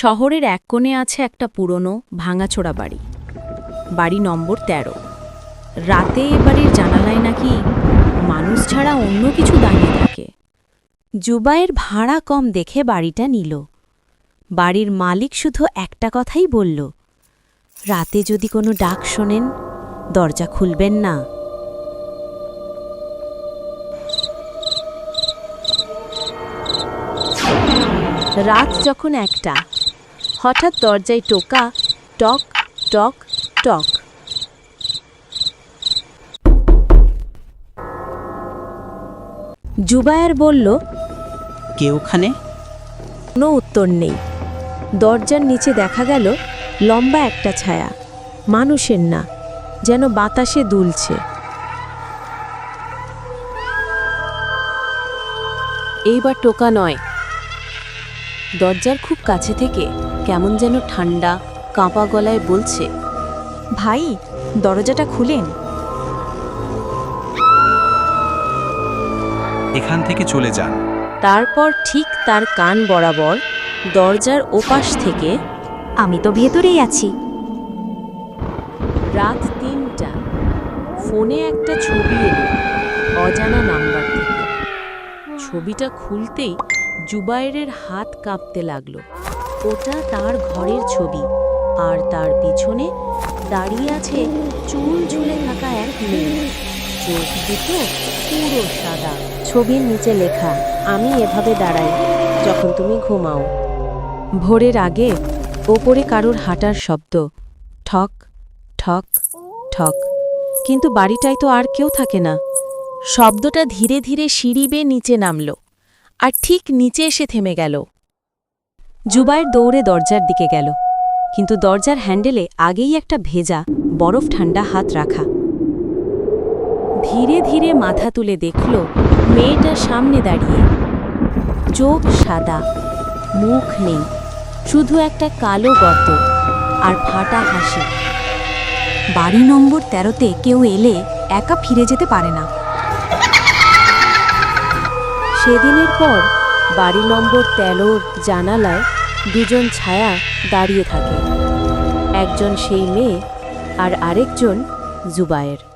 শহরের এক কোণে আছে একটা পুরনো ভাঙাচোরা বাড়ি। বাড়ি নম্বর ১৩ রাতে এ বাড়ির জানালায় নাকি মানুষ ছাড়া অন্য কিছু দাঁড়িয়ে থাকে। জুবাইয়ের ভাড়া কম দেখে বাড়িটা নিল। বাড়ির মালিক শুধু একটা কথাই বলল, রাতে যদি কোনো ডাক শোনেন, দরজা খুলবেন না। রাত যখন একটা হঠাৎ দরজায় টোকা টক টক টক। জুবায়ের বলল কে ওখানে? কোনো উত্তর নেই। দরজার নিচে দেখা গেল লম্বা একটা ছায়া। মানুষের না যেন বাতাসে দুলছে। এইবার টোকা নয়। দরজার খুব কাছে থেকে কেমন যেন ঠান্ডা কাঁপা গলায় বলছে ভাই দরজাটা খুলেন। এখান থেকে চলে যান। তারপর ঠিক তার কান বরাবর দরজার ওপাশ থেকে আমি তো ভেতরেই আছি। রাত তিনটা। ফোনে একটা ছবি এলো অজানা নাম্বার থেকে। ছবিটা খুলতেই জুবাইরের হাত কাঁপতে লাগল। ওটা তার ঘরের ছবি। আর তার পিছনে দাঁড়িয়ে আছে চুল ঝুলে থাকা এক মেয়ে। চোখ দুটো পুরো সাদা। ছবির নিচে লেখা, আমি এভাবে দাঁড়াই যখন তুমি ঘুমাও। ভোরের আগে ওপরে কারোর হাঁটার শব্দ, ঠক ঠক ঠক। কিন্তু বাড়িটায় তো আর কেউ থাকে না। শব্দটা ধীরে ধীরে সিঁড়ি বেয়ে নিচে নামল, আর ঠিক নিচে এসে থেমে গেল। জুবাইর দৌড়ে দরজার দিকে গেল। কিন্তু দরজার হ্যান্ডেলে আগেই একটা ভেজা, বরফ ঠান্ডা হাত রাখা। ধীরে ধীরে মাথা তুলে দেখল মেয়েটা সামনে দাঁড়িয়ে। চোখ সাদা, মুখ নেই, শুধু একটা কালো গর্ত আর ফাটা হাসি। বাড়ি নম্বর তেরোতে কেউ এলে একা ফিরে যেতে পারে না। সেদিনের পর বাড়ি নম্বর তেরোর জানালায় দুজন ছায়া দাঁড়িয়ে থাকে। একজন সেই মেয়ে আর আরেকজন জুবায়ের।